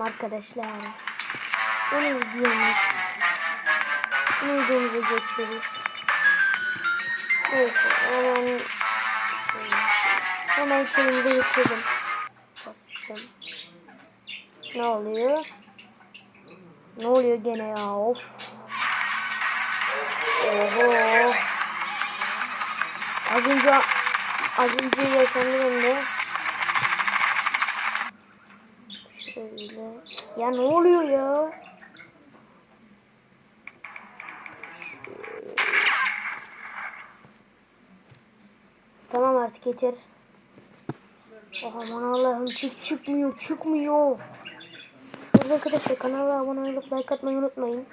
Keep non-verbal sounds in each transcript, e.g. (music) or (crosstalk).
Arkadaşlar. Bunu videomuz. Bunu videomuza geçiyoruz. Neyse hemen hemen kendimize geçelim. Bastım. Ne oluyor? Ne oluyor gene ya? Of. Oho. Az önce az önce yaşandı bende. Şöyle. Ya ne oluyor ya? Tamam artık yeter. Oh aman Allah'ım çık çıkmıyor çıkmıyor. Evet arkadaşlar kanala abone olup like atmayı unutmayın.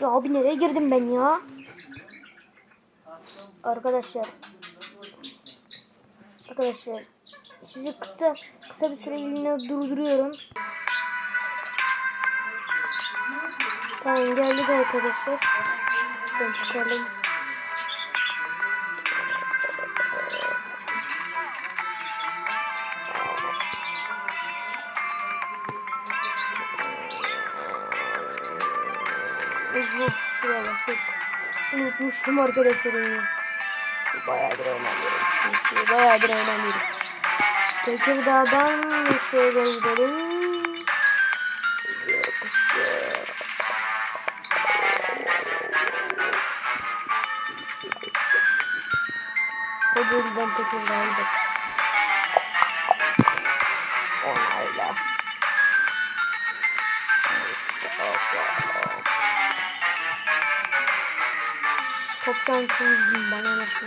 Ya abi nereye girdim ben ya? Arkadaşlar. Arkadaşlar. Sizi kısa kısa bir süreliğine durduruyorum. Tamam geldik arkadaşlar. Ben çıkalım. Uzun şuraya basıp unutmuşum arkadaşlar onu. Bayağıdır oynamıyorum çünkü bayağıdır oynamıyorum. Tekirdağ'dan şöyle gidelim. Kocaeli'den Tekirdağ'a gidelim. Onayla. Toptan kızdım bana nasıl?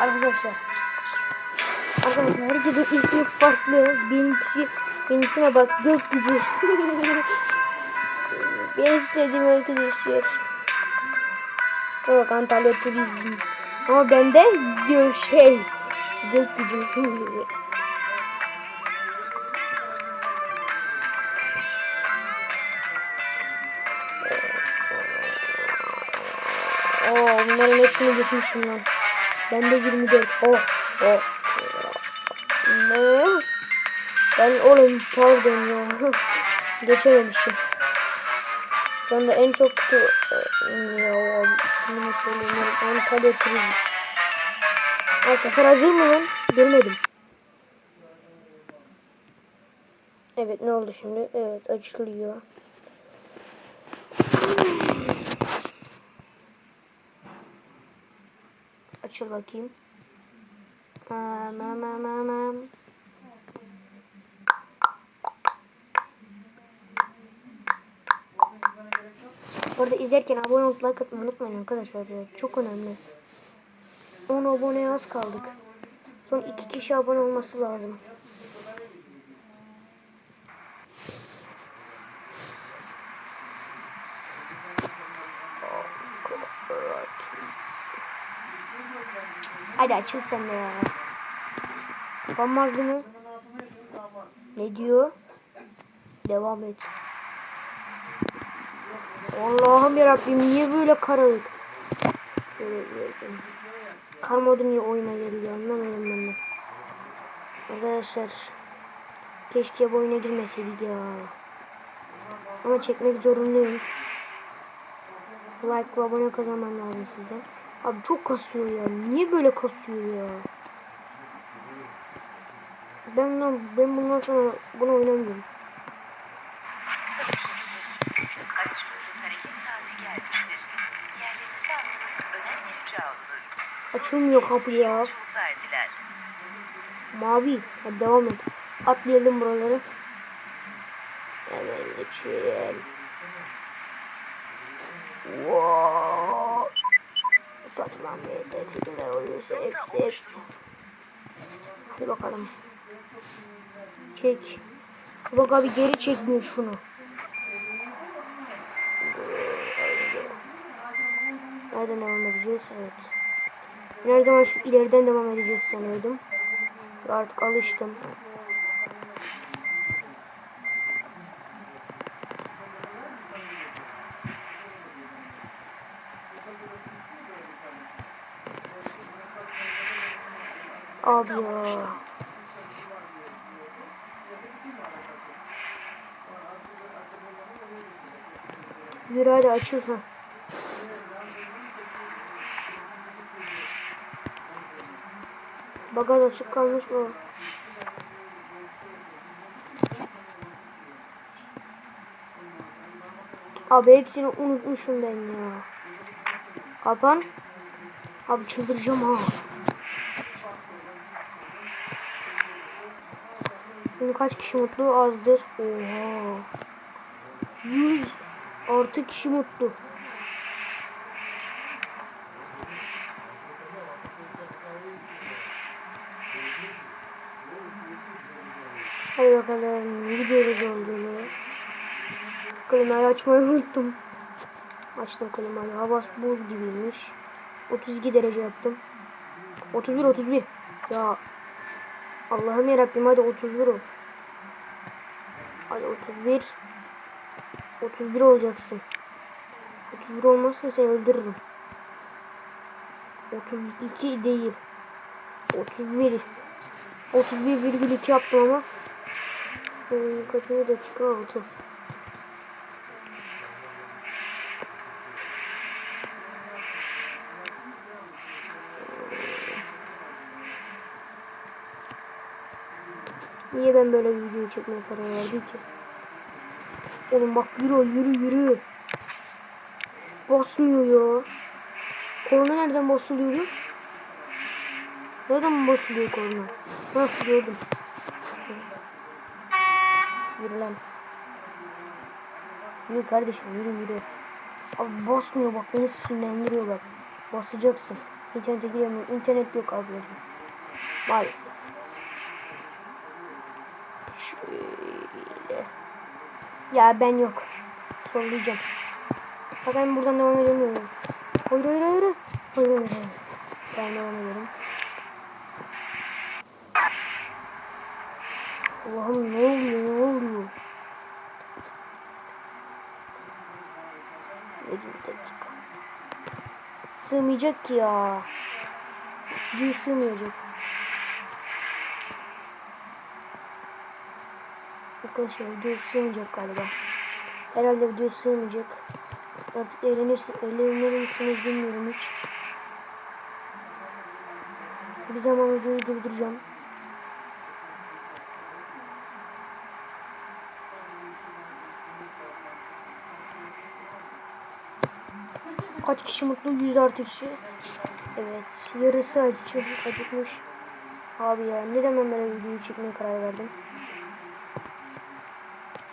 Arkadaşlar. Arkadaşlar herkesin ismi farklı. Benimkisi, benimkisine bak gökyüzü. (laughs) ben istediğim arkadaşlar. Bak Antalya Turizm. Ama bende diyor şey. Gökyüzü. (laughs) Oo bunların hepsini geçmişim lan. Ben de 24. Oh oh. Ne? Ben oğlum pardon ya. (laughs) Geçememişim. Şu anda en çok kutu ya abi ismini söyleyemiyorum. Antalya Turizm. Ha sefer hazır mı lan? Görmedim. Evet ne oldu şimdi? Evet açılıyor. Açıl bakayım. Aman aman aman. Bu arada izlerken abone olup like atmayı unutmayın arkadaşlar ya. Çok önemli. 10 aboneye az kaldık. Son 2 kişi abone olması lazım. Hadi açıl sen de ya. Değil mi? Ne diyor? Devam et. Allah'ım yarabbim niye böyle karanlık? Kar modu niye oyuna geliyor anlamadım ben de. Arkadaşlar keşke bu oyuna girmeseydik ya. Ama çekmek zorundayım. Like ve abone kazanmam lazım sizden. Abi çok kasıyor ya. Niye böyle kasıyor ya? Ben bundan, ben bundan sonra bunu oynamıyorum. Açılmıyor kapı ya. Mavi. Hadi devam et. Atlayalım buraları. Hemen geçelim. Wow. Satılan bir tetikler oluyorsa hepsi hepsi. Hadi bakalım. Çek. Bak abi geri çekmiyor şunu. Nereden devam edeceğiz? Evet. Her zaman şu ileriden devam edeceğiz sanıyordum. Artık alıştım. Abi ya. Yürü hadi açıl ha. Bagaj açık kalmış mı? Abi hepsini unutmuşum ben ya. Kapan. Abi çıldıracağım ha. Şimdi kaç kişi mutlu azdır. Oha. 100 artı kişi mutlu. Hadi bakalım gidiyoruz olduğunu. Klimayı açmayı unuttum. Açtım klimayı. Hava buz gibiymiş. 32 derece yaptım. 31 31. Ya Allah'ım yarabbim hadi 31 ol. Hadi 31. 31 olacaksın. 31 olmazsa seni öldürürüm. 32 değil. 31. 31,2 yaptım ama. Ee, kaçıncı dakika 6. Niye ben böyle bir video çekmeye karar verdim ki? Oğlum bak yürü yürü yürü. Basmıyor ya. Korna nereden basılıyordu? Nereden basılıyor korna? Hah gördüm. Yürü lan. Yürü kardeşim yürü yürü. Abi basmıyor bak beni sinirlendiriyor bak. Basacaksın. İnternete giremiyorum. İnternet yok ablacığım. Maalesef. Şöyle. Ya ben yok. Sollayacağım. Bak ben buradan devam edemiyorum. Hayır hayır hayır. Hayır hayır hayır. Ben devam edelim. Allah'ım ne oluyor ne oluyor? 7 dakika. Sığmayacak ki ya. Düğü sığmayacak. Arkadaşlar video sığmayacak galiba. Herhalde video sığmayacak. Artık eğlenirsin, eğlenir misiniz bilmiyorum hiç. Bir zaman videoyu durduracağım. Kaç kişi mutlu? 100 artı kişi. Evet. Yarısı acı, acıkmış. Abi ya neden ben böyle videoyu çekmeye karar verdim?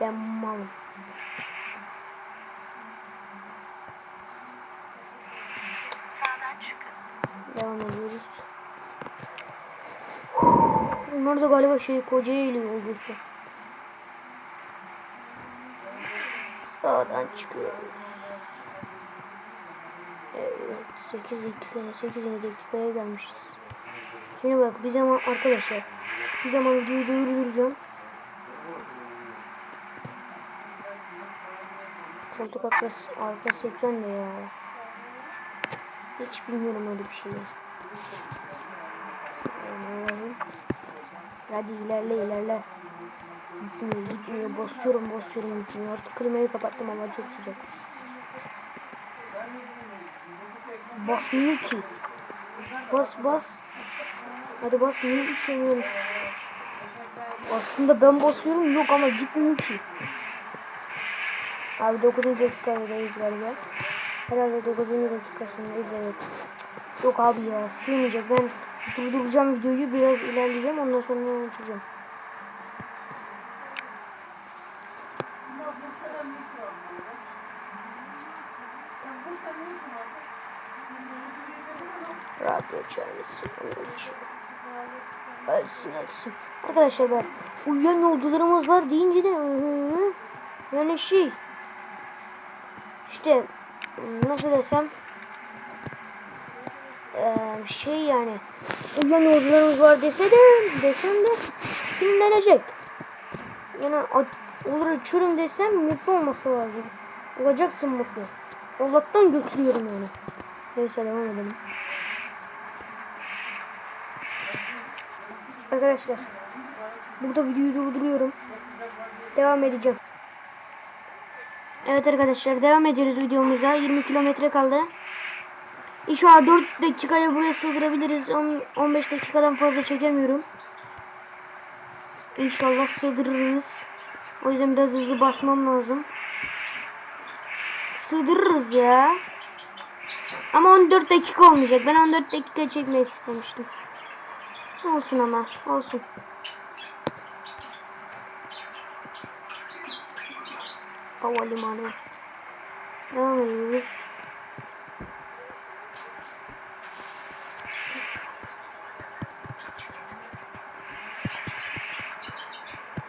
Ben malım. Sağdan çıkın. Devam ediyoruz. Bunlar da galiba şey Kocaeli yolcusu. Sağdan çıkıyoruz. Evet 8 dakika 8 dakikaya gelmişiz. Şimdi bak bir zaman arkadaşlar bir zaman videoyu durduracağım. Koltuk arkası, arkası ekran ne ya? Hiç bilmiyorum öyle bir şey. Hadi ilerle ilerle. Gitmiyor gitmiyor. Basıyorum basıyorum gitmiyor. Artık klimayı kapattım ama çok sıcak. Basmıyor ki. Bas bas. Hadi bas niye üşeniyorum. Aslında ben basıyorum yok ama gitmiyor ki. Abi 9. dakikadayız galiba. Herhalde 9. dakikasındayız evet. Yok abi ya sığmayacak ben durduracağım videoyu biraz ilerleyeceğim ondan sonra açacağım. Radyo çağrısı Ölsün ölsün. Arkadaşlar bak uyuyan yolcularımız var deyince de yani şey işte nasıl desem şey yani uyuyan yolcularımız var dese de desem de sinirlenecek. Yani olur açıyorum desem mutlu olması lazım. Olacaksın mutlu. Allah'tan götürüyorum yani. Neyse devam edelim. Arkadaşlar. Burada videoyu durduruyorum. Devam edeceğim. Evet arkadaşlar devam ediyoruz videomuza. 20 kilometre kaldı. İnşallah 4 dakikaya buraya sığdırabiliriz. On- 15 dakikadan fazla çekemiyorum. İnşallah sığdırırız. O yüzden biraz hızlı basmam lazım. Sığdırırız ya. Ama 14 dakika olmayacak. Ben 14 dakika çekmek istemiştim. Olsun ama. Olsun. Havalimanı. Devam ediyoruz.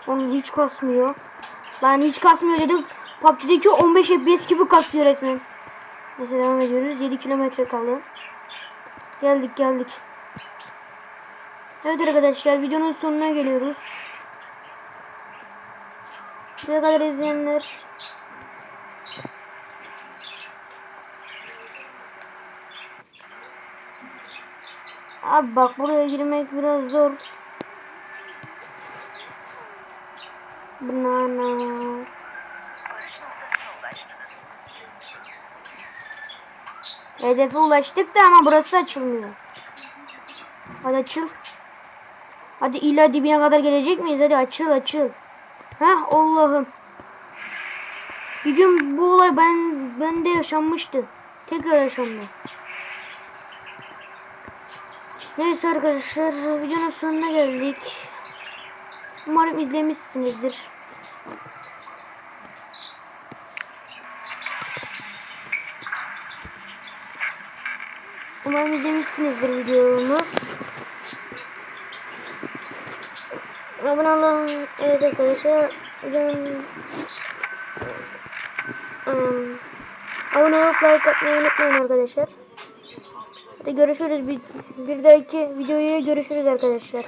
Onun hiç kasmıyor. Lan hiç kasmıyor dedik. PUBG'deki 15 FPS gibi kasıyor resmen. Neyse devam ediyoruz. 7 kilometre kaldı. Geldik geldik. Evet arkadaşlar videonun sonuna geliyoruz. Buraya kadar izleyenler Abi bak buraya girmek biraz zor. Banana. Hedefe ulaştık da ama burası açılmıyor. Hadi açıl. Hadi illa dibine kadar gelecek miyiz? Hadi açıl açıl. Heh Allah'ım. Bir gün bu olay ben bende yaşanmıştı. Tekrar yaşandı. Neyse arkadaşlar videonun sonuna geldik. Umarım izlemişsinizdir. Umarım izlemişsinizdir videomu. Abone olun. Evet arkadaşlar. Videonun... Um, abone olup like atmayı unutmayın arkadaşlar. Hadi görüşürüz. Bir, bir dahaki videoya görüşürüz arkadaşlar.